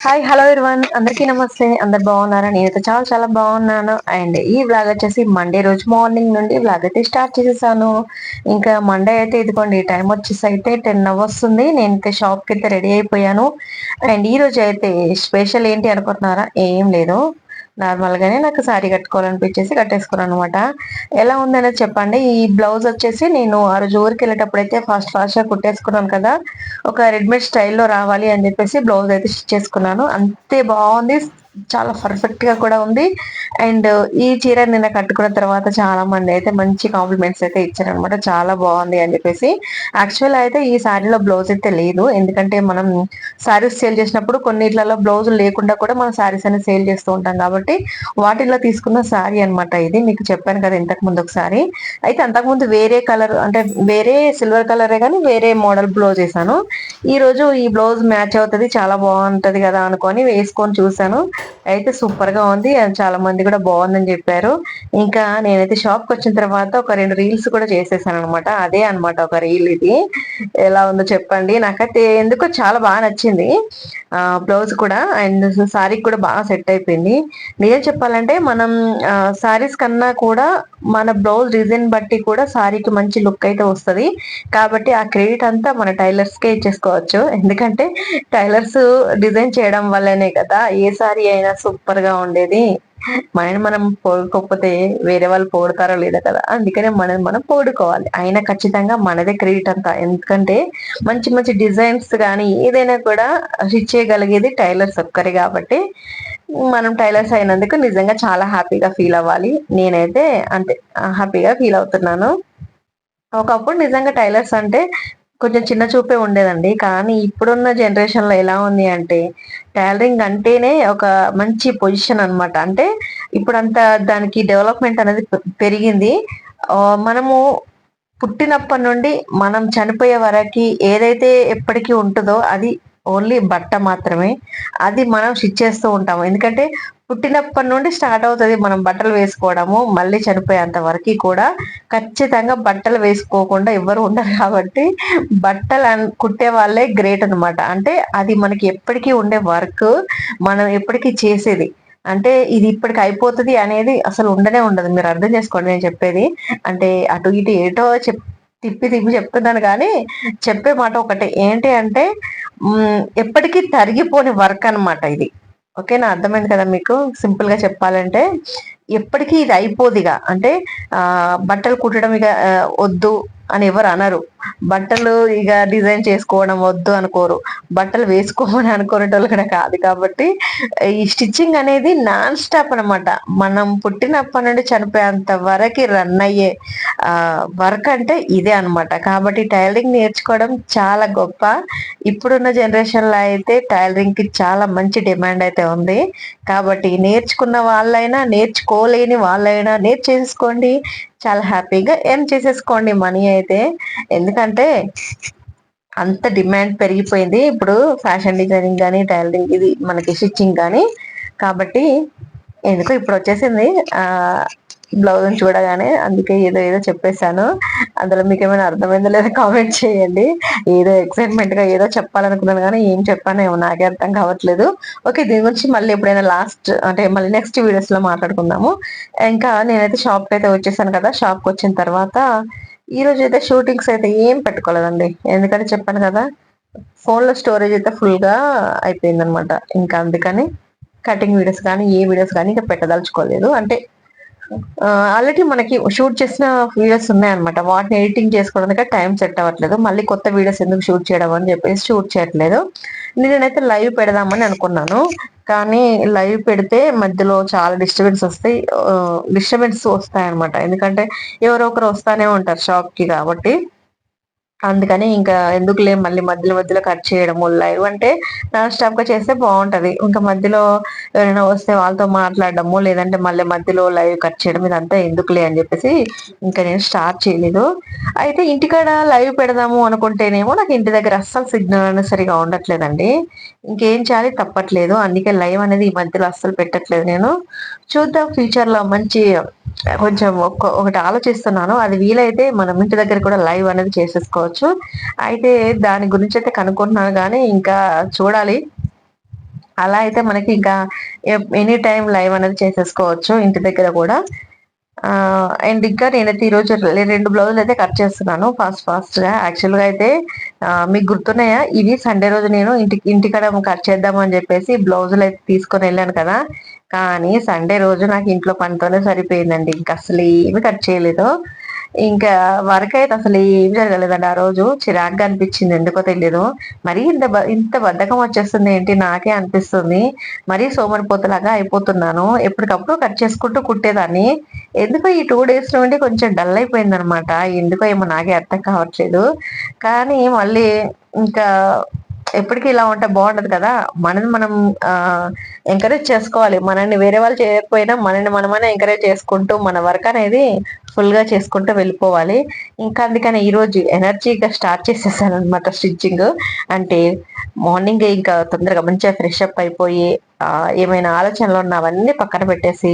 Hi hello ఇర్వన్ అందరికీ నమస్తే. అందరు బాగున్నారా? నేనైతే చాలా చాలా బాగున్నాను. అండ్ ఈ బ్లాగ్ వచ్చేసి మండే రోజు మార్నింగ్ నుండి బ్లాగ్ అయితే స్టార్ట్ చేసేసాను. ఇంకా మండే అయితే ఇదిగోండి టైం వచ్చేసి అయితే టెన్ అవర్స్ ఉంది. నేనైతే షాప్కి అయితే రెడీ అయిపోయాను. అండ్ ఈ రోజు అయితే స్పెషల్ ఏంటి అనుకుంటున్నారా? ఏం లేదు. నార్మల్ గానే నాకు శారీ కట్టుకోవాలనిపించేసి కట్టేసుకున్నాను అనమాట ఎలా ఉందనేది చెప్పండి. ఈ బ్లౌజ్ వచ్చేసి నేను ఆ రోజు ఊరికి వెళ్ళేటప్పుడు అయితే ఫాస్ట్ ఫాస్ట్గా కుట్టేసుకున్నాను కదా ఒక రెడీమేడ్ స్టైల్లో రావాలి అని చెప్పేసి బ్లౌజ్ అయితే స్టిచ్ చేసుకున్నాను. అంతే బాగుంది. చాలా పర్ఫెక్ట్గా కూడా ఉంది. అండ్ ఈ చీర నిన్న కట్టుకున్న తర్వాత చాలా మంది అయితే మంచి కాంప్లిమెంట్స్ అయితే ఇచ్చారనమాట చాలా బాగుంది అని చెప్పేసి. యాక్చువల్ అయితే ఈ శారీలో బ్లౌజ్ అయితే లేదు. ఎందుకంటే మనం శారీస్ సేల్ చేసినప్పుడు కొన్నిట్లలో బ్లౌజ్ లేకుండా కూడా మనం శారీస్ అనేది సేల్ చేస్తూ ఉంటాం కాబట్టి వాటిల్లో తీసుకున్న శారీ అనమాట ఇది. మీకు చెప్పాను కదా ఇంతకు ముందు ఒకసారి. అయితే అంతకుముందు వేరే కలర్ అంటే వేరే సిల్వర్ కలరే కానీ వేరే మోడల్ బ్లౌజ్ వేసాను ఈ రోజు ఈ బ్లౌజ్ మ్యాచ్ అవుతుంది చాలా బాగుంటది కదా అనుకొని వేసుకొని చూసాను అయితే సూపర్గా ఉంది చాలా మంది కూడా బాగుందని చెప్పారు. ఇంకా నేనైతే షాప్కి వచ్చిన తర్వాత ఒక రెండు రీల్స్ కూడా చేసేసాను అనమాట అదే అనమాట ఒక రీల్ ఇది. ఎలా ఉందో చెప్పండి. నాకైతే ఎందుకో చాలా బాగా నచ్చింది. ఆ బ్లౌజ్ కూడా అండ్ సారీ కూడా బాగా సెట్ అయిపోయింది. నిజం చెప్పాలంటే మనం సారీస్ కన్నా కూడా మన బ్లౌజ్ డిజైన్ బట్టి కూడా సారీకి మంచి లుక్ అయితే వస్తుంది. కాబట్టి ఆ క్రెడిట్ అంతా మన టైలర్స్ కే ఇచ్చేసుకోవచ్చు. ఎందుకంటే టైలర్స్ డిజైన్ చేయడం వల్లనే కదా ఏ సారీ అయినా సూపర్గా ఉండేది. మనని మనం పోడుకోకపోతే వేరే వాళ్ళు పోడతారో లేదా కదా. అందుకనే మనం మనం పోడుకోవాలి. అయినా ఖచ్చితంగా మనదే క్రెడిట్ అంతా. ఎందుకంటే మంచి మంచి డిజైన్స్ కానీ ఏదైనా కూడా స్టిచ్ చేయగలిగేది టైలర్స్ ఒక్కరే కాబట్టి మనం టైలర్స్ అయినందుకు నిజంగా చాలా హ్యాపీగా ఫీల్ అవ్వాలి. నేనైతే అంతే హ్యాపీగా ఫీల్ అవుతున్నాను. ఒకప్పుడు నిజంగా టైలర్స్ అంటే కొంచెం చిన్న చూపే ఉండేదండి. కానీ ఇప్పుడున్న జనరేషన్లో ఎలా ఉంది అంటే టైలరింగ్ అంటేనే ఒక మంచి పొజిషన్ అనమాట అంటే ఇప్పుడంతా దానికి డెవలప్మెంట్ అనేది పెరిగింది. మనము పుట్టినప్పటి నుండి మనం చనిపోయే వరకు ఏదైతే ఎప్పటికీ ఉంటుందో అది ఓన్లీ బట్ట మాత్రమే. అది మనం స్టిచ్ చేస్తూ ఉంటాము. ఎందుకంటే పుట్టినప్పటి నుండి స్టార్ట్ అవుతుంది మనం బట్టలు వేసుకోవడము మళ్ళీ చనిపోయేంత వరకు కూడా. ఖచ్చితంగా బట్టలు వేసుకోకుండా ఎవరు ఉండరు కాబట్టి బట్టలు కుట్టే వాళ్ళే గ్రేట్ అనమాట అంటే అది మనకి ఎప్పటికీ ఉండే వర్క్ మనం ఎప్పటికీ చేసేది. అంటే ఇది ఇప్పటికి అయిపోతుంది అనేది అసలు ఉండనే ఉండదు. మీరు అర్థం చేసుకోండి నేను చెప్పేది. అంటే అటు ఇటు ఏటో చెప్ తిప్పి తిప్పి చెప్తున్నాను కానీ చెప్పే మాట ఒకటి. ఏంటి అంటే ఎప్పటికీ తరిగిపోని వర్క్ అనమాట ఇది. ఓకేనా అర్థమైంది కదా మీకు? సింపుల్గా చెప్పాలంటే ఎప్పటికీ ఇది అయిపోదిగా. అంటే ఆ బట్టలు కుట్టడం ఇక వద్దు. అని ఎవరు అనరు. బట్టలు ఇక డిజైన్ చేసుకోవడం వద్దు అనుకోరు. బట్టలు వేసుకోమని అనుకునేటోళ్ళు కూడా కాదు కాబట్టి ఈ స్టిచ్చింగ్ అనేది నాన్ స్టాప్ అనమాట మనం పుట్టినప్పటి నుండి చనిపోయేంత వరకు రన్ అయ్యే వర్క్ అంటే ఇదే అనమాట కాబట్టి టైలరింగ్ నేర్చుకోవడం చాలా గొప్ప. ఇప్పుడున్న జనరేషన్లో అయితే టైలరింగ్కి చాలా మంచి డిమాండ్ అయితే ఉంది. కాబట్టి నేర్చుకున్న వాళ్ళైనా నేర్చుకోలేని వాళ్ళైనా నేర్చేసుకోండి చాలా హ్యాపీగా ఏం చేసేసుకోండి మనీ అయితే. ఎందుకంటే అంత డిమాండ్ పెరిగిపోయింది. ఇప్పుడు ఫ్యాషన్ డిజైనింగ్ కానీ టైలరింగ్ ఇది మనకి స్టిచ్చింగ్ కానీ కాబట్టి ఎందుకో ఇప్పుడు వచ్చేసింది. బ్లౌజ్ చూడగానే అందుకే ఏదో ఏదో చెప్పేశాను. అందులో మీకు ఏమైనా అర్థమైందో లేదో కామెంట్ చేయండి. ఏదో ఎక్సైట్మెంట్గా ఏదో చెప్పాలనుకున్నాను కానీ ఏం చెప్పాను ఏమో నాకే అర్థం కావట్లేదు. ఓకే దీని గురించి మళ్ళీ ఎప్పుడైనా లాస్ట్ అంటే మళ్ళీ నెక్స్ట్ వీడియోస్లో మాట్లాడుకుందాము. ఇంకా నేనైతే షాప్కి అయితే వచ్చేసాను కదా షాప్కి వచ్చిన తర్వాత ఈ రోజు అయితే షూటింగ్స్ అయితే ఏం పెట్టుకోలేదండి. ఎందుకంటే చెప్పాను కదా ఫోన్లో స్టోరేజ్ అయితే ఫుల్గా అయిపోయింది అనమాట ఇంకా అందుకని కటింగ్ వీడియోస్ కానీ ఏ వీడియోస్ కానీ ఇంకా పెట్టదలుచుకోలేదు. అంటే ఆల్రెడీ మనకి షూట్ చేసిన వీడియోస్ ఉన్నాయన్నమాట. వాటిని ఎడిటింగ్ చేసుకోవడానికి టైం సెట్ అవ్వట్లేదు. మళ్ళీ కొత్త వీడియోస్ ఎందుకు షూట్ చేయడం అని చెప్పేసి షూట్ చేయట్లేదు. నేనైతే లైవ్ పెడదామని అనుకున్నాను. కానీ లైవ్ పెడితే మధ్యలో చాలా డిస్టర్బెన్స్ వస్తాయి. డిస్టర్బెన్స్ వస్తాయన్నమాట. ఎందుకంటే ఎవరో ఒకరు వస్తానే ఉంటారు షాప్కి కాబట్టి. అందుకని ఇంకా ఎందుకులే మళ్ళీ మధ్యలో మధ్యలో కట్ చేయడము లైవ్ అంటే నాన్ స్టాప్గా చేస్తే బాగుంటది. ఇంకా మధ్యలో ఎవరైనా వస్తే వాళ్ళతో మాట్లాడడము లేదంటే మళ్ళీ మధ్యలో లైవ్ కట్ చేయడం ఇదంతా ఎందుకులే అని చెప్పేసి ఇంకా నేను స్టార్ట్ చేయలేదు. అయితే ఇంటికాడ లైవ్ పెడదాము అనుకుంటేనేమో నాకు ఇంటి దగ్గర అస్సలు సిగ్నల్ అనేది సరిగా ఉండట్లేదండి. ఇంకేం చేయాలి తప్పట్లేదు. అందుకే లైవ్ అనేది ఈ మధ్యలో అస్సలు పెట్టట్లేదు నేను. చూద్దాం ఫ్యూచర్లో మంచి కొంచెం ఒకటి ఆలోచిస్తున్నాను. అది వీలైతే మనం ఇంటి దగ్గర కూడా లైవ్ అనేది చేసేసుకోవచ్చు. అయితే దాని గురించి అయితే కనుక్కుంటున్నాను కానీ ఇంకా చూడాలి. అలా అయితే మనకి ఇంకా ఎనీ టైం లైవ్ అనేది చేసేసుకోవచ్చు ఇంటి దగ్గర కూడా. అండ్ ఇంకా నేనైతే ఈరోజు రెండు బ్లౌజులు అయితే కట్ చేస్తున్నాను ఫాస్ట్ ఫాస్ట్గా యాక్చువల్గా అయితే మీకు గుర్తున్నాయా? ఇది సండే రోజు నేను ఇంటి ఇంటికడ కట్ చేద్దామని చెప్పేసి బ్లౌజులు అయితే తీసుకొని వెళ్ళాను కదా. కానీ సండే రోజు నాకు ఇంట్లో పనితోనే సరిపోయిందండి. ఇంకా అసలు ఏమి కట్ చేయలేదు. ఇంకా వర్క్ అయితే అసలు ఏం జరగలేదండి. ఆ రోజు చిరాగ్గా అనిపించింది. ఎందుకో తెలియదు మరి ఇంత ఇంత బద్ధకం వచ్చేస్తుంది ఏంటి? నాకే అనిపిస్తుంది. మరీ సోమరిపోతలాగా అయిపోతున్నాను. ఎప్పటికప్పుడు కట్ చేసుకుంటూ కుట్టేదాన్ని. ఎందుకో ఈ టూ డేస్ నుండి కొంచెం డల్ అయిపోయింది అనమాట ఎందుకో ఏమో నాకే అర్థం కావట్లేదు. కానీ మళ్ళీ ఇంకా ఎప్పటికీ ఇలా ఉంటే బాగుండదు కదా? మనని మనం ఎంకరేజ్ చేసుకోవాలి. మనల్ని వేరే వాళ్ళు చేయకపోయినా మనల్ని మనమనే ఎంకరేజ్ చేసుకుంటూ మన వర్క్ అనేది ఫుల్గా చేసుకుంటూ వెళ్ళిపోవాలి. ఇంకా అందుకని ఈరోజు ఎనర్జీగా స్టార్ట్ చేసేసాను అనమాట స్టిచ్చింగ్ అంటే మార్నింగ్ ఇంకా తొందరగా మంచిగా ఫ్రెష్ అప్ అయిపోయి ఏమైనా ఆలోచనలు ఉన్న అవన్నీ పక్కన పెట్టేసి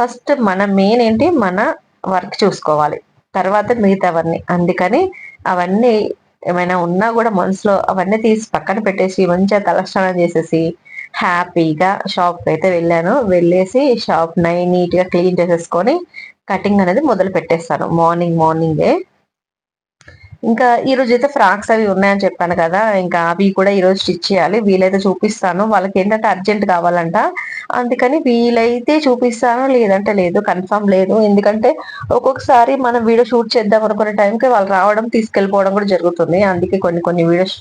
ఫస్ట్ మన మెయిన్ ఏంటి? మన వర్క్ చూసుకోవాలి. తర్వాత మిగతావన్నీ. అందుకని అవన్నీ ఏమైనా ఉన్నా కూడా మనసులో అవన్నీ తీసి పక్కన పెట్టేసి మంచిగా తలస్నానం చేసేసి హ్యాపీగా షాప్కి అయితే వెళ్ళాను. వెళ్ళేసి షాప్ నై నీట్గా క్లీన్ చేసేసుకొని కటింగ్ అనేది మొదలు పెట్టేస్తాను మార్నింగ్ మార్నింగే. ఇంకా ఈ రోజు అయితే ఫ్రాక్స్ అవి ఉన్నాయని చెప్పాను కదా ఇంకా అవి కూడా ఈ రోజు స్టిచ్ చేయాలి. వీలైతే చూపిస్తాను. వాళ్ళకి ఏంటంటే అర్జెంట్ కావాలంట. అందుకని వీలైతే చూపిస్తాను లేదంటే లేదు కన్ఫర్మ్ లేదు. ఎందుకంటే ఒక్కొక్కసారి మనం వీడియో షూట్ చేద్దాం అనుకునే టైంకి వాళ్ళు రావడం తీసుకెళ్ళిపోవడం కూడా జరుగుతుంది. అందుకే కొన్ని కొన్ని వీడియోస్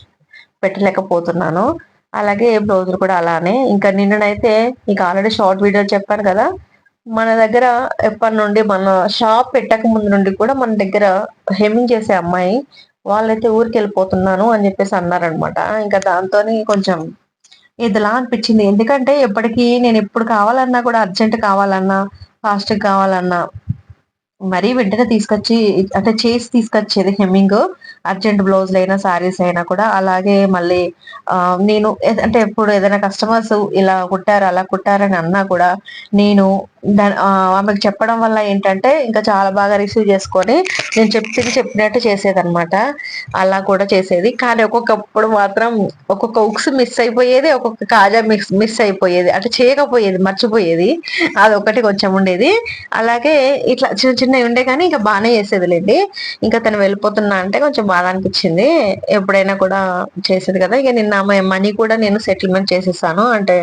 పెట్టలేకపోతున్నాను. అలాగే బ్లౌజులు కూడా అలానే. ఇంకా నిన్ననైతే మీకు ఆల్రెడీ షార్ట్ వీడియో చెప్పాను కదా మన దగ్గర ఎప్పటి నుండి మన షాప్ పెట్టక ముందు నుండి కూడా మన దగ్గర హెమ్మింగ్ చేసే అమ్మాయి వాళ్ళైతే ఊరికి వెళ్ళిపోతున్నాను అని చెప్పేసి అన్నారనమాట. ఇంకా దాంతో కొంచెం ఇదిలా అనిపించింది. ఎందుకంటే ఎప్పటికీ నేను ఎప్పుడు కావాలన్నా కూడా అర్జెంట్ కావాలన్నా ఫాస్ట్ కావాలన్నా మరీ వెంటనే తీసుకొచ్చి అంటే చేసి తీసుకొచ్చేది హెమ్మింగ్. అర్జెంట్ బ్లౌజ్లు అయినా సారీస్ అయినా కూడా. అలాగే మళ్ళీ నేను అంటే ఇప్పుడు ఏదైనా కస్టమర్స్ ఇలా కుట్టారు అలా కుట్టారని అన్నా కూడా నేను ఆమెకు చెప్పడం వల్ల ఏంటంటే ఇంకా చాలా బాగా రిసీవ్ చేసుకొని నేను చెప్పింది చెప్పినట్టు చేసేదనమాట అలా కూడా చేసేది. కానీ ఒక్కొక్కప్పుడు మాత్రం ఒక్కొక్క ఉక్స్ మిస్ అయిపోయేది ఒక్కొక్క కాజా మిస్ మిస్ అయిపోయేది. అంటే చేయకపోయేది మర్చిపోయేది. అది ఒకటి కొంచెం ఉండేది. అలాగే ఇట్లా చిన్న చిన్నవి ఉండే కానీ ఇంకా బాగానే చేసేదిలేండి. ఇంకా తను వెళ్ళిపోతున్నా అంటే కొంచెం బాధ అనిపించింది. ఎప్పుడైనా కూడా చేసేది కదా. ఇక నిన్న ఆమె మనీ కూడా నేను సెటిల్మెంట్ చేసేసాను. అంటే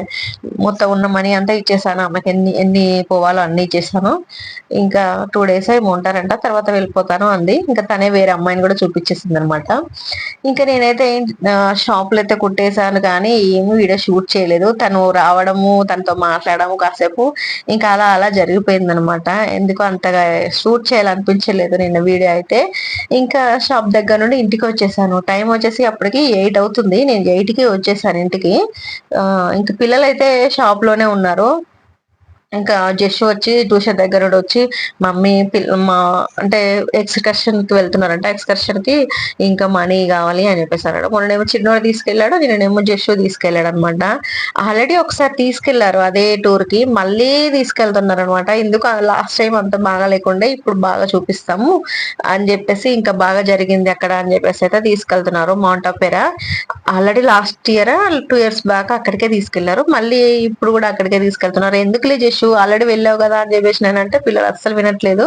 మొత్తం ఉన్న మనీ అంతా ఇచ్చేసాను ఆమెకి. ఎన్ని ఎన్ని పోవాలో అన్ని ఇచ్చేసాను ఇంకా టూ డేస్ ఏమి ఉంటారంట తర్వాత వెళ్ళిపోతాను అంది. ఇంకా తనే వేరే అమ్మాయిని కూడా చూపించేసింది అనమాట ఇంకా నేనైతే షాప్లో అయితే కుట్టేశాను కానీ ఏమి వీడియో షూట్ చేయలేదు. తను రావడము తనతో మాట్లాడము కాసేపు ఇంకా అలా అలా జరిగిపోయింది అనమాట ఎందుకు అంతగా షూట్ చేయాలనిపించలేదు నిన్న వీడియో అయితే. ఇంకా షాప్ దగ్గర నుండి ఇంటికి వచ్చేసాను. టైం వచ్చేసి అప్పటికి ఎయిట్ అవుతుంది. నేను ఎయిట్కి వచ్చేసాను ఇంటికి. ఇంకా పిల్లలు అయితే షాప్లోనే ఉన్నారు. ఇంకా జస్ట్ వచ్చి ట్యూషన్ దగ్గర వచ్చి మమ్మీ మా అంటే ఎక్స్కర్షన్కి వెళ్తున్నారంట. ఎక్స్కర్షన్కి ఇంకా మనీ కావాలి అని చెప్పేసి మొన్ననేమో చిన్నోడు తీసుకెళ్ళాడు నేనేమో జస్ట్ తీసుకెళ్ళాడు అనమాట ఆల్రెడీ ఒకసారి తీసుకెళ్ళారు అదే టూర్కి మళ్ళీ తీసుకెళ్తున్నారు అనమాట ఎందుకు లాస్ట్ టైం అంత బాగా లేకుండా ఇప్పుడు బాగా చూపిస్తాము అని చెప్పేసి ఇంకా బాగా జరిగింది అక్కడ అని చెప్పేసి అయితే తీసుకెళ్తున్నారు mount ఆపేరా already last year two years back అక్కడికే తీసుకెళ్ళారు. మళ్ళీ ఇప్పుడు కూడా అక్కడికే తీసుకెళ్తున్నారు. ఎందుకులే జస్ట్ వెళ్ళొచ్చు ఆల్రెడీ వెళ్ళావు కదా అని చెప్పేసి నేనంటే పిల్లలు అస్సలు వినట్లేదు.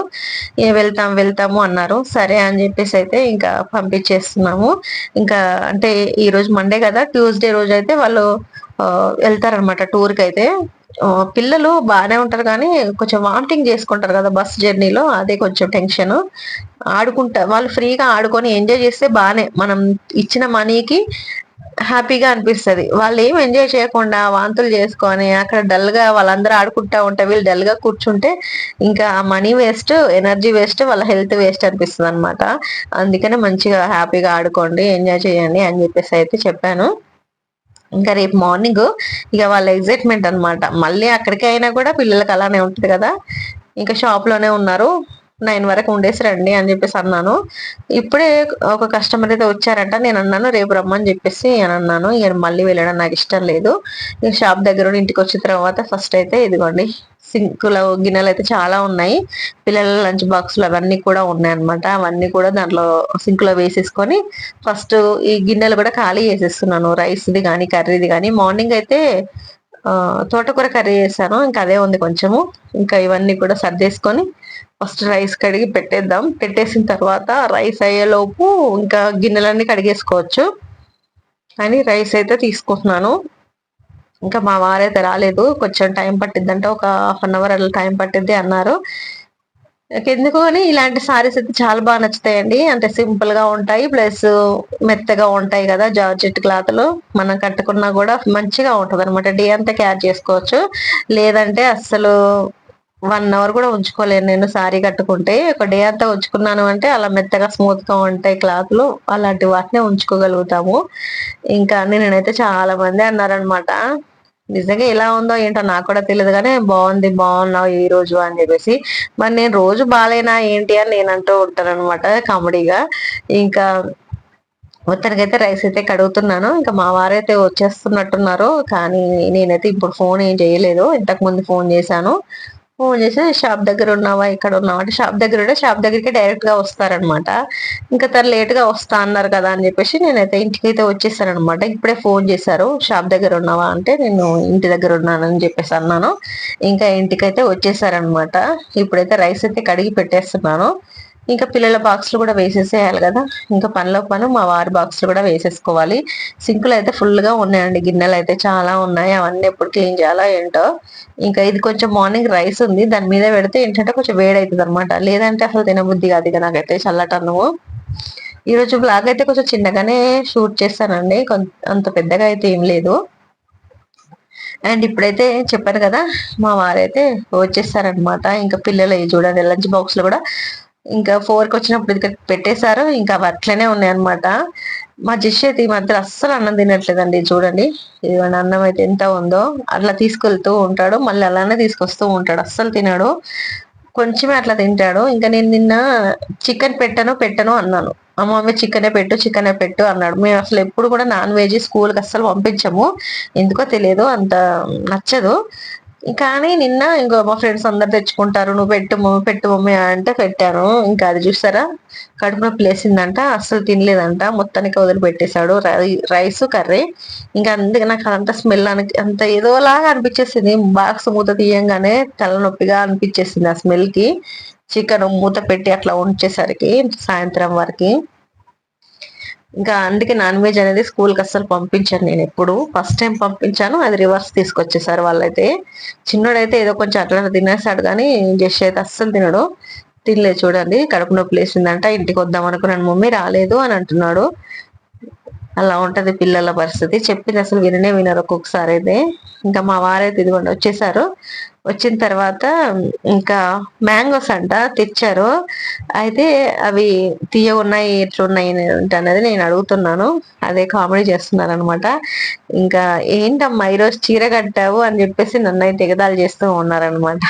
ఏ వెళ్తాం వెళ్తాము అన్నారు. సరే అని చెప్పేసి అయితే ఇంకా పంపించేస్తున్నాము. ఇంకా అంటే ఈ రోజు మండే కదా ట్యూస్డే రోజు అయితే వాళ్ళు వెళ్తారనమాట టూర్కి అయితే. పిల్లలు బాగానే ఉంటారు కానీ కొంచెం వామిటింగ్ చేసుకుంటారు కదా బస్ జర్నీలో అదే కొంచెం టెన్షన్ ఆడుకుంటా వాళ్ళు ఫ్రీగా ఆడుకొని ఎంజాయ్ చేస్తే బాగానే మనం ఇచ్చిన మనీకి హ్యాపీగా అనిపిస్తుంది. వాళ్ళు ఏం ఎంజాయ్ చేయకుండా వాంతులు చేసుకొని అక్కడ డల్గా వాళ్ళందరూ ఆడుకుంటా ఉంటే వీళ్ళు డల్గా కూర్చుంటే ఇంకా మనీ వేస్ట్ ఎనర్జీ వేస్ట్ వాళ్ళ హెల్త్ వేస్ట్ అనిపిస్తుంది అనమాట అందుకనే మంచిగా హ్యాపీగా ఆడుకోండి ఎంజాయ్ చేయండి అని చెప్పేసి అయితే చెప్పాను. ఇంకా రేపు మార్నింగ్ ఇక వాళ్ళ ఎగ్జైట్మెంట్ అనమాట మళ్ళీ అక్కడికి అయినా కూడా పిల్లలకి అలానే ఉంటుంది కదా. ఇంకా షాప్లోనే ఉన్నారు. నైన్ వరకు ఉండేసి రండి అని చెప్పేసి అన్నాను. ఇప్పుడే ఒక కస్టమర్ అయితే వచ్చారంట. నేను అన్నాను రేపు రమ్మని చెప్పేసి అని అన్నాను. ఇక మళ్ళీ వెళ్ళడం నాకు ఇష్టం లేదు. ఇక షాప్ దగ్గర ఇంటికి వచ్చిన తర్వాత ఫస్ట్ అయితే ఇదిగోండి సింకుల గిన్నెలు అయితే చాలా ఉన్నాయి. పిల్లల లంచ్ బాక్సులు అవన్నీ కూడా ఉన్నాయి అనమాట అవన్నీ కూడా దాంట్లో సింకులో వేసేసుకొని ఫస్ట్ ఈ గిన్నెలు కూడా ఖాళీ చేసేస్తున్నాను. రైస్ది కానీ కర్రీది కానీ మార్నింగ్ అయితే తోటకూర కర్రీ చేశాను. ఇంకా అదే ఉంది కొంచెము. ఇంకా ఇవన్నీ కూడా సర్దేసుకొని ఫస్ట్ రైస్ కడిగి పెట్టేద్దాం. పెట్టేసిన తర్వాత రైస్ అయ్యేలోపు ఇంకా గిన్నెలన్నీ కడిగేసుకోవచ్చు. అని రైస్ అయితే తీసుకుంటున్నాను. ఇంకా మా వారైతే రాలేదు. కొంచెం టైం పట్టిద్దంటే. ఒక హాఫ్ అన్ అవర్ అలా టైం పట్టిద్ది అన్నారు. ఎందుకు అని ఇలాంటి సారీస్ అయితే చాలా బాగా నచ్చుతాయండి. అంటే సింపుల్గా ఉంటాయి ప్లస్ మెత్తగా ఉంటాయి కదా జార్జెట్ క్లాత్లు మనం కట్టుకున్నా కూడా మంచిగా ఉంటది అనమాట డే అంతా క్యారీ చేసుకోవచ్చు. లేదంటే అస్సలు వన్ అవర్ కూడా ఉంచుకోలేను నేను సారీ కట్టుకుంటే. ఒక డే అంతా ఉంచుకున్నాను అంటే అలా మెత్తగా స్మూత్గా ఉంటాయి క్లాత్లు అలాంటి వాటినే ఉంచుకోగలుగుతాము. ఇంకా నేనైతే చాలా మంది అన్నారనమాట నిజంగా ఎలా ఉందో ఏంటో నాకు కూడా తెలియదు కానీ బాగుంది బాగున్నావు ఈ రోజు అని చెప్పేసి. మరి నేను రోజు బాగాలేనా ఏంటి అని నేను అంటూ ఉంటాను అనమాట కామెడీగా. ఇంకా మొత్తానికైతే రైస్ అయితే కడుగుతున్నాను. ఇంకా మా వారైతే వచ్చేస్తున్నట్టున్నారు. కానీ నేనైతే ఇప్పుడు ఫోన్ ఏం చేయలేదు. ఇంతకు ముందు ఫోన్ చేశాను. ఫోన్ చేసి షాప్ దగ్గర ఉన్నావా? ఇక్కడ ఉన్నావా? అంటే షాప్ దగ్గర ఉంటే షాప్ దగ్గరికి డైరెక్ట్గా వస్తారనమాట ఇంకా తను లేట్గా వస్తా అన్నారు కదా అని చెప్పేసి నేనైతే ఇంటికి అయితే వచ్చేసానమాట ఇప్పుడే ఫోన్ చేశారు షాప్ దగ్గర ఉన్నావా? అంటే నేను ఇంటి దగ్గర ఉన్నానని చెప్పేసి అన్నాను. ఇంకా ఇంటికైతే వచ్చేసారనమాట ఇప్పుడైతే రైస్ అయితే కడిగి పెట్టేస్తున్నాను. ఇంకా పిల్లల బాక్స్లు కూడా వేసేసేయాలి కదా. ఇంకా పనిలో పను మా వారి బాక్స్లు కూడా వేసేసుకోవాలి. సింకులు అయితే ఫుల్గా ఉన్నాయండి. గిన్నెలు అయితే చాలా ఉన్నాయి. అవన్నీ ఎప్పుడు క్లీన్ చేయాలో ఏంటో. ఇంకా ఇది కొంచెం మార్నింగ్ రైస్ ఉంది. దాని మీద పెడితే ఏంటంటే కొంచెం వేడి అవుతుంది అనమాట లేదంటే అసలు తినబుద్ధి కాదు ఇక నాకైతే చల్లటన్నువు ఈరోజు బ్లాగ్ అయితే కొంచెం చిన్నగానే షూట్ చేస్తానండి. అంత పెద్దగా అయితే ఏం లేదు. అండ్ ఇప్పుడైతే చెప్పాను కదా మా వారైతే వచ్చేస్తారనమాట ఇంకా పిల్లలు చూడండి. లంచ్ బాక్స్లో కూడా ఇంకా ఫోర్కి వచ్చినప్పుడు ఇది పెట్టేశారు. ఇంకా అవి అట్లనే ఉన్నాయి అనమాట మా జిష్ అయితే ఈ మధ్య అస్సలు అన్నం తినట్లేదండి చూడండి. ఇదిగోండి అన్నం అయితే ఎంత ఉందో. అట్లా తీసుకెళ్తూ ఉంటాడు. మళ్ళీ అలానే తీసుకొస్తూ ఉంటాడు. అస్సలు తినాడు. కొంచెమే అట్లా తింటాడు. ఇంకా నేను నిన్న చికెన్ పెట్టను పెట్టను అన్నాను. మా మమ్మీ చికెనే పెట్టు చికెనే పెట్టు అన్నాడు. మేము అసలు ఎప్పుడు కూడా నాన్ వెజ్ స్కూల్కి అస్సలు పంపించము. ఎందుకో తెలియదు. అంత నచ్చదు. కానీ నిన్న ఇంకో మా ఫ్రెండ్స్ అందరు తెచ్చుకుంటారు. నువ్వు పెట్టు మమ్మీ పెట్టు మమ్మీ అంటే పెట్టాను. ఇంకా అది చూస్తారా? కడుపు నొప్పి లేసిందంట అస్సలు తినలేదంట. మొత్తానికి వదిలిపెట్టేశాడు. Rice curry. ఇంకా అందుకే నాకు అదంతా స్మెల్ అని అంత ఏదోలాగా అనిపించేసింది. బాక్స్ మూత తీయంగానే తలనొప్పిగా అనిపించేసింది ఆ స్మెల్కి చికెన్ మూత పెట్టి అట్లా ఉంచేసరికి సాయంత్రం వరకు. ఇంకా అందుకే నాన్ వెజ్ అనేది స్కూల్కి అస్సలు పంపించాను నేను ఎప్పుడు. ఫస్ట్ టైం పంపించాను అది రివర్స్ తీసుకొచ్చేసారు వాళ్ళైతే. చిన్నోడైతే ఏదో కొంచెం అట్లా తినేసాడు కానీ జస్ట్ అయితే అస్సలు తినడు. తినలేదు చూడండి కడుపు నొప్పి లేసిందంట ఇంటికి వద్దాం అనుకున్నాను మమ్మీ రాలేదు అని అంటున్నాడు. అలా ఉంటది పిల్లల పరిస్థితి. చెప్పింది అసలు విననే వినరు ఒక్కొక్కసారి అయితే. ఇంకా మా వారైతే ఇదిగోండి వచ్చేసారు. వచ్చిన తర్వాత ఇంకా మ్యాంగోస్ అంట తెచ్చారు. అయితే అవి తీయ ఉన్నాయి ఎట్లున్నాయి అనేది నేను అడుగుతున్నాను. అదే కామెడీ చేస్తున్నారు అనమాట ఇంకా ఏంటమ్మా ఈరోజు చీర కట్టావు? అని చెప్పేసి నన్ను అయితే ఎగదాలు చేస్తూ ఉన్నారనమాట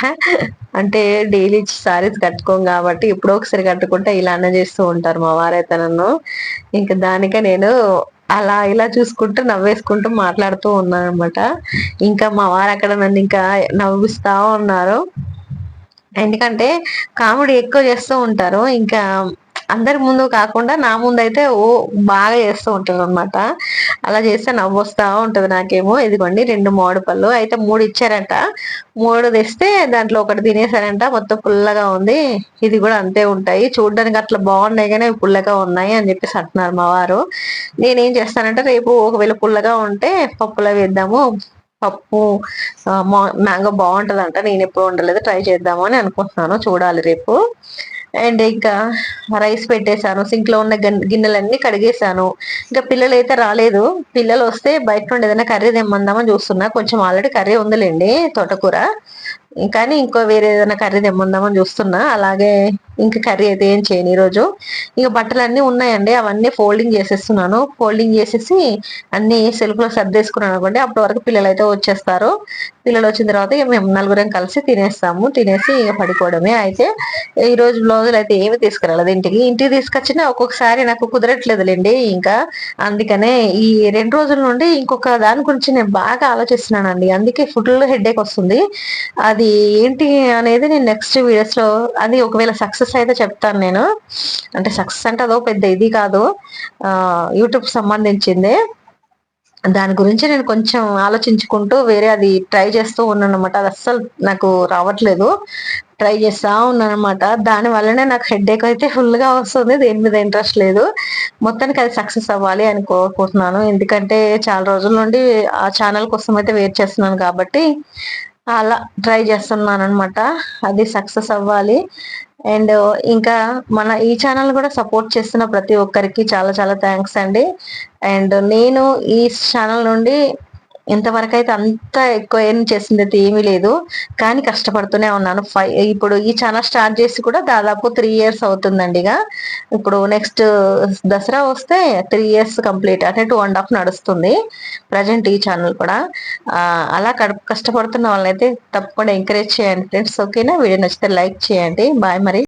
అంటే డైలీ సారీస్ కట్టుకోం కాబట్టి ఎప్పుడో ఒకసారి కట్టుకుంటే ఇలానే చేస్తూ ఉంటారు మా వారైతే నన్ను. ఇంకా దానికే నేను అలా ఇలా చూసుకుంటూ నవ్వేసుకుంటూ మాట్లాడుతూ ఉన్నాను అనమాట ఇంకా మా వారు అక్కడ నన్ను ఇంకా నవ్విస్తా ఉన్నారు. ఎందుకంటే కామెడీ ఎక్కువ చేస్తూ ఉంటారు. ఇంకా అందరి ముందు కాకుండా నా ముందు అయితే ఓ బాగా చేస్తూ ఉంటారు అనమాట అలా చేస్తే నవ్వు వస్తా ఉంటుంది నాకేమో. ఇదిగోండి రెండు మామిడి పళ్ళు. అయితే మూడు ఇచ్చారంట. మూడు తెస్తే దాంట్లో ఒకటి తినేసారంట మొత్తం పుల్లగా ఉంది. ఇది కూడా అంతే ఉంటాయి. చూడడానికి అట్లా బాగున్నాయి కానీ పుల్లగా ఉన్నాయి అని చెప్పేసి అంటున్నారు మా వారు. నేనేం చేస్తానంటే రేపు ఒకవేళ పుల్లగా ఉంటే పప్పులో వేద్దాము. పప్పు మ్యాంగో బాగుంటుందంట నేను ఎప్పుడు ఉండలేదు ట్రై చేద్దాము అని అనుకుంటున్నాను చూడాలి రేపు. అండ్ ఇంకా రైస్ పెట్టేశాను సింక్లో ఉన్న గిన్నెలన్నీ కడిగేశాను. ఇంకా పిల్లలు అయితే రాలేదు పిల్లలు వస్తే బయట నుండి ఏదైనా కర్రీ తెమ్మందామని చూస్తున్నా కొంచెం ఆల్రెడీ కర్రీ ఉందిలేండి తోటకూర. కానీ ఇంకో వేరే ఏదైనా కర్రీ తెమ్మందామని చూస్తున్నా అలాగే ఇంకా కర్రీ అయితే ఏం చేయను ఈరోజు. ఇక బట్టలు అన్నీ ఉన్నాయండి అవన్నీ ఫోల్డింగ్ చేసేస్తున్నాను. ఫోల్డింగ్ చేసేసి అన్ని సెల్ఫ్లో సర్దేసుకున్నాను అనుకోండి అప్పటి వరకు పిల్లలు అయితే వచ్చేస్తారు. పిల్లలు వచ్చిన తర్వాత ఇక మేము నలుగురం కలిసి తినేస్తాము. తినేసి ఇక పడిపోవడమే అయితే ఈ రోజు బ్లౌజులు అయితే ఏమి తీసుకురాలేదు ఇంటికి. ఇంటికి తీసుకొచ్చినా ఒక్కొక్కసారి నాకు కుదరట్లేదులేండి ఇంకా. అందుకనే ఈ రెండు రోజుల నుండి ఇంకొక దాని గురించి నేను బాగా ఆలోచిస్తున్నానండి. అందుకే ఫుల్ హెడ్ వస్తుంది. అది ఏంటి అనేది నేను నెక్స్ట్ వీడియోస్లో అది ఒకవేళ సక్సెస్ అయితే చెప్తాను నేను. అంటే సక్సెస్ అంటే అదో పెద్ద ఇది కాదు. యూట్యూబ్ సంబంధించింది. దాని గురించి నేను కొంచెం ఆలోచించుకుంటూ వేరే అది ట్రై చేస్తూ ఉన్నాను అనమాట అది అస్సలు నాకు రావట్లేదు. ట్రై చేస్తా ఉన్నాను అనమాట దాని వల్లనే నాకు హెడ్ అయితే ఫుల్గా వస్తుంది. దేని మీద ఇంట్రెస్ట్ లేదు. మొత్తానికి అది సక్సెస్ అవ్వాలి అని కోరుకుంటున్నాను ఎందుకంటే చాలా రోజుల నుండి ఆ ఛానల్ కోసం అయితే వెయిట్ చేస్తున్నాను కాబట్టి అలా ట్రై చేస్తున్నాను అనమాట అది సక్సెస్ అవ్వాలి. అండ్ ఇంకా మన ఈ ఛానల్ కూడా సపోర్ట్ చేస్తున్న ప్రతి ఒక్కరికి చాలా చాలా థ్యాంక్స్ అండి. అండ్ నేను ఈ ఛానల్ నుండి ఇంతవరకు అయితే అంత ఎక్కువ ఏం చేసింది అయితే ఏమీ లేదు. కానీ కష్టపడుతూనే ఉన్నాను. ఫైవ్ ఇప్పుడు ఈ ఛానల్ స్టార్ట్ చేసి కూడా దాదాపు త్రీ ఇయర్స్ అవుతుందండి ఇక. ఇప్పుడు నెక్స్ట్ దసరా వస్తే త్రీ ఇయర్స్ కంప్లీట్ అంటే టూ అండ్ హాఫ్ నడుస్తుంది. ప్రజెంట్ ఈ ఛానల్ కూడా. అలా కష్టపడుతున్న వాళ్ళని అయితే తప్పకుండా ఎంకరేజ్ చేయండి ఫ్రెండ్స్. ఓకేనా? వీడియో నచ్చితే లైక్ చేయండి. బాయ్ మరి.